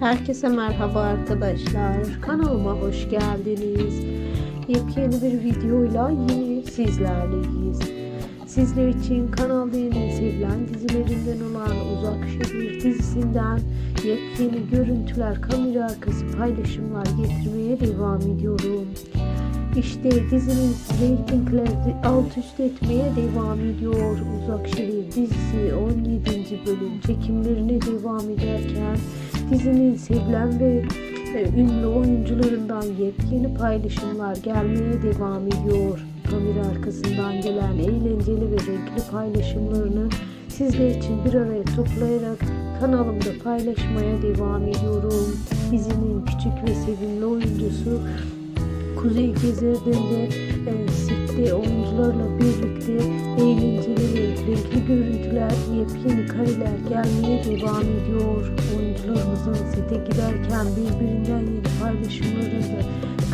Herkese merhaba arkadaşlar. Kanalıma hoş geldiniz. Yepyeni bir videoyla yine sizlerleyiz. Sizler için kanalda yeni sevilen dizilerinden olan Uzak Şehir dizisinden yepyeni görüntüler, kamera arkası paylaşımlar getirmeye devam ediyorum. İşte dizinin reytingleri alt üst etmeye devam ediyor. Uzak Şehir dizisi 17. bölüm çekimlerine devam ederken dizinin sevilen ve e, ünlü oyuncularından yepyeni paylaşımlar gelmeye devam ediyor. Kamera arkasından gelen eğlenceli ve renkli paylaşımlarını sizler için bir araya toplayarak kanalımda paylaşmaya devam ediyorum. Dizinin küçük ve sevimli oyuncusu Kuzey Gezer'den de e, sette oyuncularla birlikte eğlenceli ve renkli görüntüler, yepyeni kareler gelmeye devam ediyor. Oyuncularımızın sete giderken birbirinden yeni paylaşımlarını da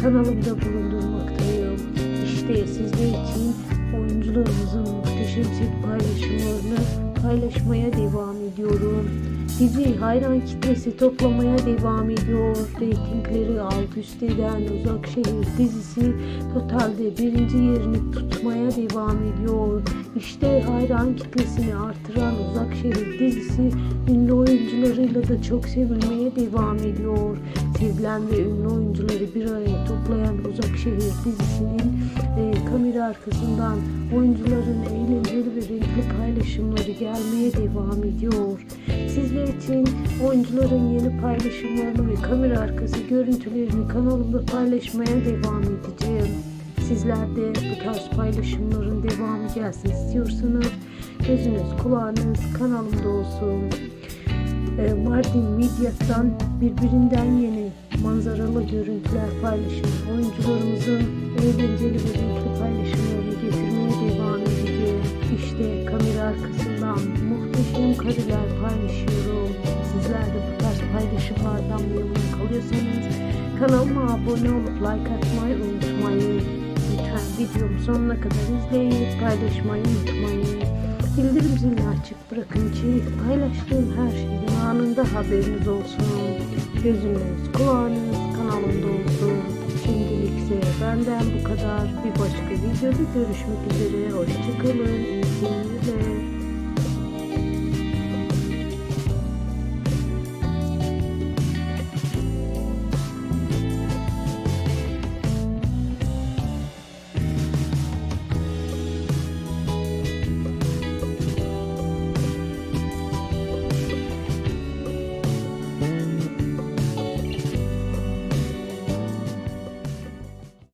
kanalımda bulundurmaktayım. İşte sizler için oyuncularımızın muhteşem set paylaşımlarını paylaşmaya devam ediyorum. Dizi hayran kitlesi toplamaya devam ediyor. Reytingleri alt üst eden Uzak Şehir dizisi totalde birinci yerini tutmaya devam ediyor. İşte hayran kitlesini artıran Uzak Şehir dizisi ünlü oyuncularıyla da çok sevilmeye devam ediyor. Sevilen ve ünlü oyuncuları bir araya toplayan Uzak Şehir dizisinin e, kamera arkasından oyuncuların eğlenceli ve renkli paylaşımları gelmeye devam ediyor. Sizler için oyuncuların yeni paylaşımlarını ve kamera arkası görüntülerini kanalımda paylaşmaya devam edeceğim. Sizler de bu tarz paylaşımların devamı gelsin istiyorsanız gözünüz kulağınız kanalımda olsun. E, Mardin Midyat'tan birbirinden yeni manzaralı görüntüler paylaşım oyuncularımızın eğlenceli ve renkli paylaşımlarını getirmeye devam edeceğim. İşte kamera arkasından muhteşem kareler paylaşıyorum. Memnun kalıyorsanız kanalıma abone olup like atmayı unutmayın. Lütfen videomu sonuna kadar izleyin, paylaşmayı unutmayın. Bildirim zilini açık bırakın ki paylaştığım her şeyden anında haberiniz olsun. Gözünüz, kulağınız kanalımda olsun. Şimdilikse benden bu kadar. Bir başka videoda görüşmek üzere. Hoşçakalın. İyi seyirler.